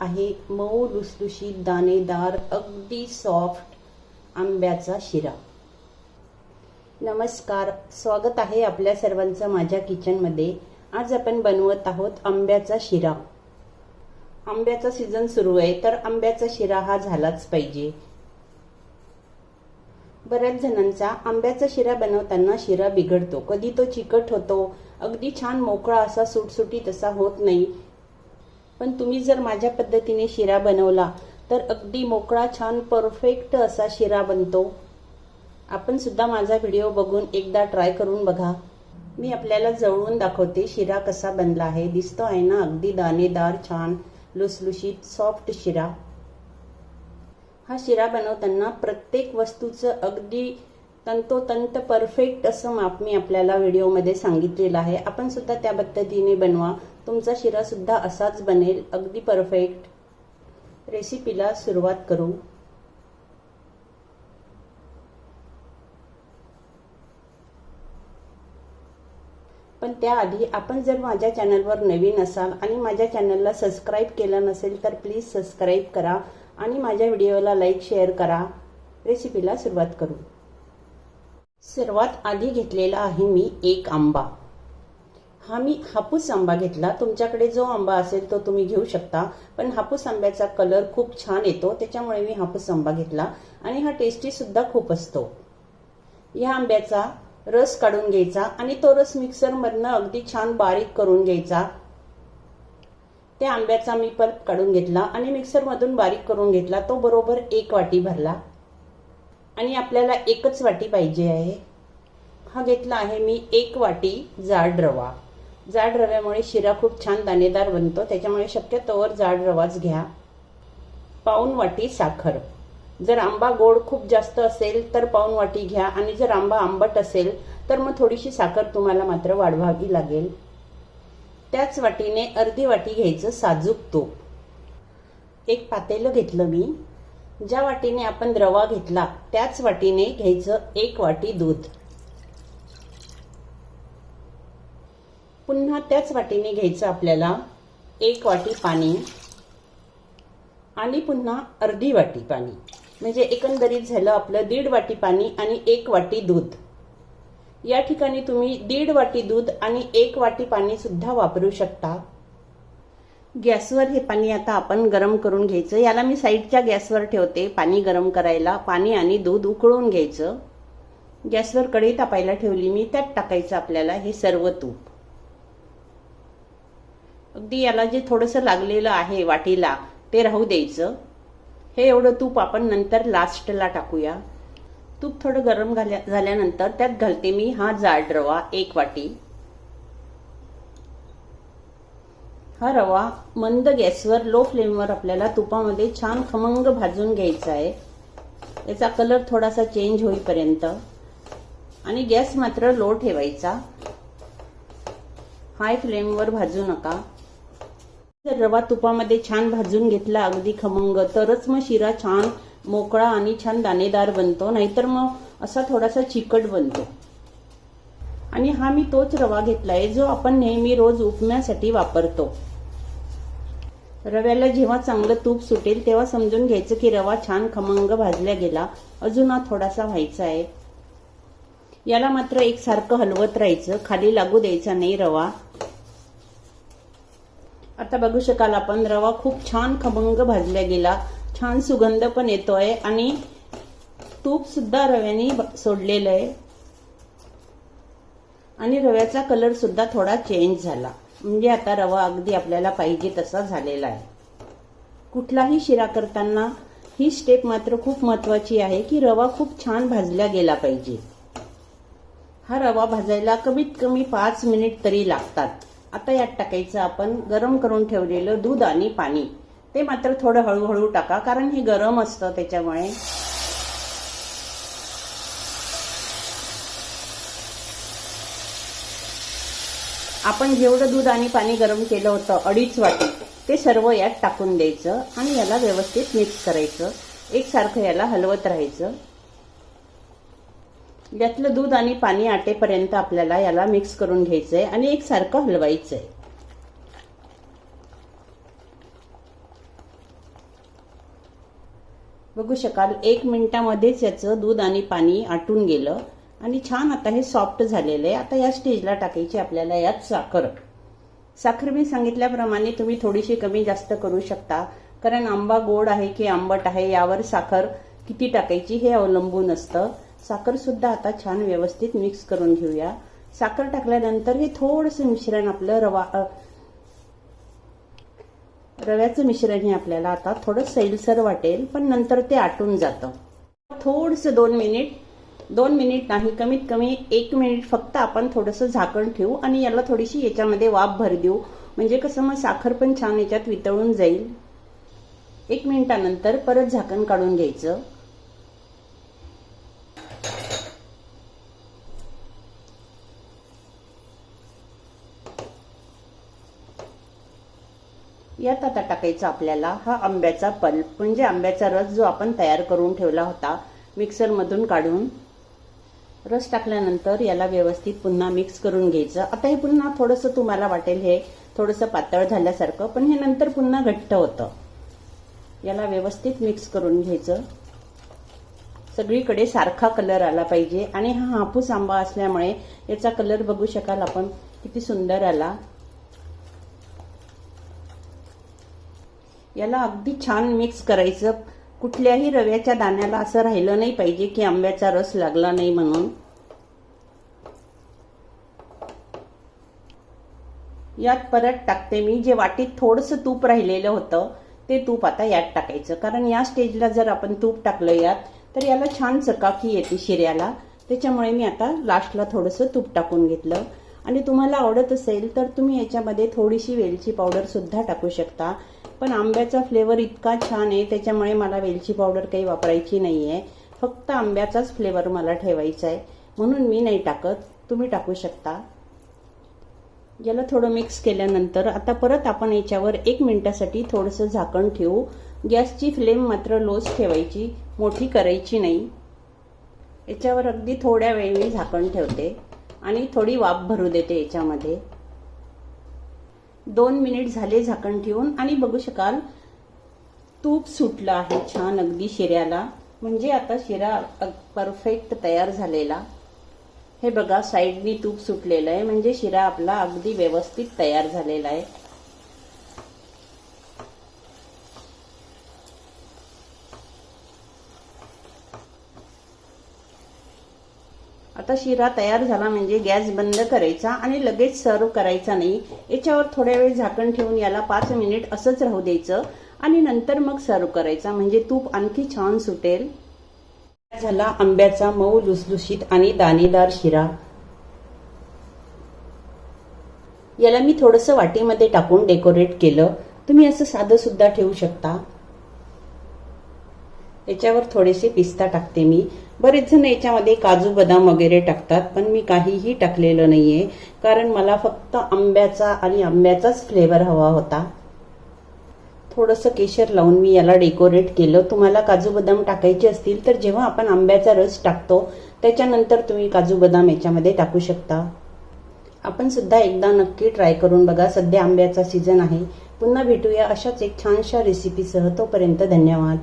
आहे. मऊ लुसलुशीत दाणेदार अगदी सॉफ्ट आंब्याचा शिरा. नमस्कार. स्वागत आहे आपल्या सर्वांचं माझ्या किचनमध्ये आज आपण बनवत आहोत आंब्याचा शिरा. आंब्याचा सीझन सुरू आहे तर आंब्याचा शिरा हा झालाच पाहिजे. बऱ्याच जणांचा आंब्याचा शिरा बनवताना शिरा बिघडतो. कधी तो चिकट होतो अगदी छान मोकळा असा सुटसुटीत असा होत नाही. पण तुम्ही जर माझ्या पद्धतीने शिरा बनवला तर अगदी मोकळा छान परफेक्ट असा शिरा बनतो. आपण सुद्धा माझा व्हिडिओ बघून एकदा ट्राय करून बघा. मी आपल्याला जवळून दाखवते शिरा कसा बनला आहे. दिसतो आहे ना अगदी दाणेदार छान लुसलुशीत सॉफ्ट शिरा. हा शिरा बनवताना प्रत्येक वस्तूचं अगदी तंतोतंत परफेक्ट असं माप मी आपल्याला व्हिडिओमध्ये सांगितलेलं आहे. आपण सुद्धा त्या पद्धतीने बनवा. तुमचा शिरासुद्धा असाच बनेल. अगदी परफेक्ट रेसिपीला सुरुवात करू. पण त्याआधी आपण जर माझ्या चॅनलवर नवीन असाल आणि माझ्या चॅनलला सबस्क्राईब केलं नसेल तर प्लीज सबस्क्राईब करा आणि माझ्या व्हिडिओला लाईक शेअर करा. रेसिपीला सुरुवात करू. सर्वात आधी घेतलेला आहे मी एक आंबा. हा मी हापूस आंबा घेतला. तुमच्याकडे जो आंबा असेल तो तुम्ही घेऊ शकता. पण हापूस आंब्याचा कलर खूप छान येतो. त्याच्यामुळे मी हापूस आंबा घेतला. आणि हा टेस्टी सुद्धा खूप असतो. या आंब्याचा रस काढून घ्यायचा आणि तो रस मिक्सरमधनं अगदी छान बारीक करून घ्यायचा. त्या आंब्याचा मी पल्प काढून घेतला आणि मिक्सरमधून बारीक करून घेतला. तो बरोबर एक वाटी भरला. आणि आपल्याला एकच वाटी पाहिजे आहे. हा घेतला आहे मी एक वाटी जाड रवा. जाड रव्यामुळे शिरा खूप छान दाणेदार बनतो. त्याच्यामुळे शक्यतोवर जाड रवाच घ्या. पाऊन वाटी साखर. जर आंबा गोड खूप जास्त असेल तर पाऊन वाटी घ्या. आणि जर आंबा आंबट असेल तर मग थोडीशी साखर तुम्हाला मात्र वाढवावी लागेल. त्याच वाटीने अर्धी वाटी घ्यायचं साजूक तूप. एक पातेलं घेतलं मी. ज्या वाटीने आपण रवा घेतला त्याच वाटीने घ्यायचं एक वाटी दूध. पुन्हा त्याच वाटीने घ्यायचं आपल्याला. एक वाटी पाणी. आणि पुन्हा अर्धी वाटी पाणी. म्हणजे एकंदरीत झालं आपलं दीड वाटी पाणी आणि एक वाटी दूध. या ठिकाणी तुम्ही दीड वाटी दूध आणि एक वाटी पाणी सुद्धा वापरू शकता. गॅसवर हे पाणी आता आपण गरम करून घ्यायचं. याला मी साईडच्या गॅसवर ठेवते पाणी गरम करायला. पाणी आणि दूध उकळून घ्यायचं. गॅसवर कढई तापायला ठेवली मी त्यात टाकायचं आपल्याला हे सर्व तूप. अगदी याला जे थोडंसं लागलेलं आहे वाटीला ते राहू द्यायचं. हे एवढं तूप आपण नंतर लास्टला टाकूया. तूप थोडं गरम झाल्यानंतर त्यात घालते मी हा जाड रवा एक वाटी. हा रवा मंद गॅसवर लो फ्लेमवर आपल्याला तुपामध्ये छान खमंग भाजून घ्यायचा आहे. याचा कलर थोडासा चेंज होईपर्यंत. आणि गॅस मात्र लो ठेवायचा. हाय फ्लेमवर भाजू नका. जर रवा तुपामध्ये छान भाजून घेतला अगदी खमंग तरच मग शिरा छान मोकळा आणि छान दाणेदार बनतो. नाहीतर मग असा थोडासा चिकट बनतो. आणि हा मी तोच रवा घेतलाय जो आपण नेहमी रोज उपम्यासाठी वापरतो. रव्याला जेव्हा चांगलं तूप सुटेल तेव्हा समजून घ्यायचं की रवा छान खमंग भाजला गेला. अजून हा थोडासा व्हायचा आहे. याला मात्र एकसारखं हलवत राहायचं. खाली लागू द्यायचा नाही रवा. आता बघू शकाल आपण रवा खूप छान खमंग भाजला गेला. छान सुगंध पण येतोय आणि तूप सुद्धा रव्याने सोडलेलं आहे. आणि रव्याचा कलर सुद्धा थोडा चेंज झाला. म्हणजे आता रवा अगदी आपल्याला पाहिजे तसा झालेला आहे. कुठलाही शिरा करताना ही स्टेप मात्र खूप महत्वाची आहे की रवा खूप छान भाजला गेला पाहिजे. हा रवा भाजायला कमीत कमी पाच मिनिट तरी लागतात. आता यात टाकायचं आपण गरम करून ठेवलेलं दूध आणि पाणी. ते मात्र थोडं हळूहळू टाका कारण हे गरम असतं त्याच्यामुळे. आपण जेवढं दूध आणि पाणी गरम केलं होतं अडीच वाटी ते सर्व यात टाकून द्यायचं आणि याला व्यवस्थित मिक्स करायचं. एकसारखं याला हलवत राहायचं. यातलं दूध आणि पाणी आटेपर्यंत आपल्याला याला मिक्स करून घ्यायचंय आणि एकसारखं हलवायचंय. बघू शकाल एक मिनिटामध्येच याचं दूध आणि पाणी आटून गेलं आणि छान आता हे सॉफ्ट झालेलं आहे. आता या स्टेजला टाकायची आपल्याला यात साखर. साखर मी सांगितल्याप्रमाणे तुम्ही थोडीशी कमी जास्त करू शकता. कारण आंबा गोड आहे की आंबट आहे यावर साखर किती टाकायची हे अवलंबून असतं. साखरसुद्धा आता छान व्यवस्थित मिक्स करून घेऊया. साखर टाकल्यानंतर हे थोडंसं मिश्रण आपलं रवा रव्याचं मिश्रण हे आपल्याला आता थोडं सैलसर वाटेल पण नंतर ते आटून जातं. थोडंसं दोन मिनिट दोन मिनिट नाही कमीत कमी एक मिनिट फक्त आपण थोडंसं झाकण ठेवू आणि याला थोडीशी याच्यामध्ये वाफ भर देऊ. म्हणजे कसं मग साखर पण छान याच्यात वितळून जाईल. एक मिनिटानंतर परत झाकण काढून घ्यायचं. यात आता टाकायचा आपल्याला हा आंब्याचा पल्प म्हणजे आंब्याचा रस जो आपण तयार करून ठेवला होता मिक्सरमधून काढून रस टाकल्यानंतर याला व्यवस्थित पुन्हा मिक्स करून घ्यायचं. आता हे पुन्हा थोडंसं तुम्हाला वाटेल हे थोडंसं पातळ झाल्यासारखं पण हे नंतर पुन्हा घट्ट होतं. याला व्यवस्थित मिक्स करून घ्यायचं. सगळीकडे सारखा कलर आला पाहिजे. आणि हा हापूस आंबा असल्यामुळे याचा कलर बघू शकाल आपण. किती सुंदर आला. याला अगदी छान मिक्स करायचं. कुठल्याही रव्याच्या दाण्याला असं राहिलं नाही पाहिजे की आंब्याचा रस लागला नाही म्हणून. यात परत टाकते मी. जे वाटीत थोडंसं तूप राहिलेलं होतं ते तूप आता यात टाकायचं. कारण या स्टेजला जर आपण तूप टाकलं यात तर याला छान चकाकी येते शिऱ्याला. त्याच्यामुळे मी आता लास्टला थोडंसं तूप टाकून घेतलं. आणि तुम्हाला आवडत असेल तर तुम्ही याच्यामध्ये थोडीशी वेलची पावडर सुद्धा टाकू शकता. पण आंब्याचा फ्लेवर इतका छान आहे त्याच्यामुळे मला वेलची पावडर काही वापरायची नाही आहे फक्त आंब्याचाच फ्लेवर मला ठेवायचा आहे. म्हणून मी नाही टाकत. तुम्ही टाकू शकता. याला थोडं मिक्स केल्यानंतर आता परत आपण याच्यावर एक मिनिटासाठी थोडंसं झाकण ठेवू. गॅसची फ्लेम मात्र लोच ठेवायची मोठी करायची नाही. याच्यावर अगदी थोड्या वेळ मी झाकण ठेवते. आणि थोडी वाफ भरू देते याच्यामध्ये. दोन मिनिट झाले झाकण ठेवून आणि बघू शकाल तूप सुटलं आहे छान अगदी शिऱ्याला. म्हणजे आता शिरा परफेक्ट तयार झालेला. हे बघा साईडनी तूप सुटलेलं आहे. म्हणजे शिरा आपला अगदी व्यवस्थित तयार झालेला आहे. आता शिरा तयार झाला म्हणजे गॅस बंद करायचा आणि लगेच सर्व करायचा नाही. याच्यावर थोड्या वेळ झाकण ठेवून याला पाच मिनिट असंच राहू द्यायचं आणि नंतर मग सर्व करायचा. म्हणजे तूप आणखी छान सुटेल. झाला आंब्याचा मऊ लुसलुशीत आणि दाणेदार शिरा. याला मी थोडंसं वाटीमध्ये टाकून डेकोरेट केलं. तुम्ही असं साधं सुद्धा ठेवू शकता. याच्यावर थोडेसे पिस्ता टाकते मी. बरेच जण याच्यामध्ये काजू बदाम वगैरे टाकतात पण मी काहीही टाकलेलं नाहीये. कारण मला फक्त आंब्याचा आणि आंब्याचाच फ्लेवर हवा होता. थोडंसं केशर लावून मी याला डेकोरेट केलं. तुम्हाला काजू बदाम टाकायचे असतील तर जेव्हा आपण आंब्याचा रस टाकतो त्याच्यानंतर तुम्ही काजू बदाम याच्यामध्ये टाकू शकता. आपण सुद्धा एकदा नक्की ट्राय करून बघा. सध्या आंब्याचा सीझन आहे. पुन्हा भेटूया अशाच एक छानशा रेसिपीसह तोपर्यंत धन्यवाद.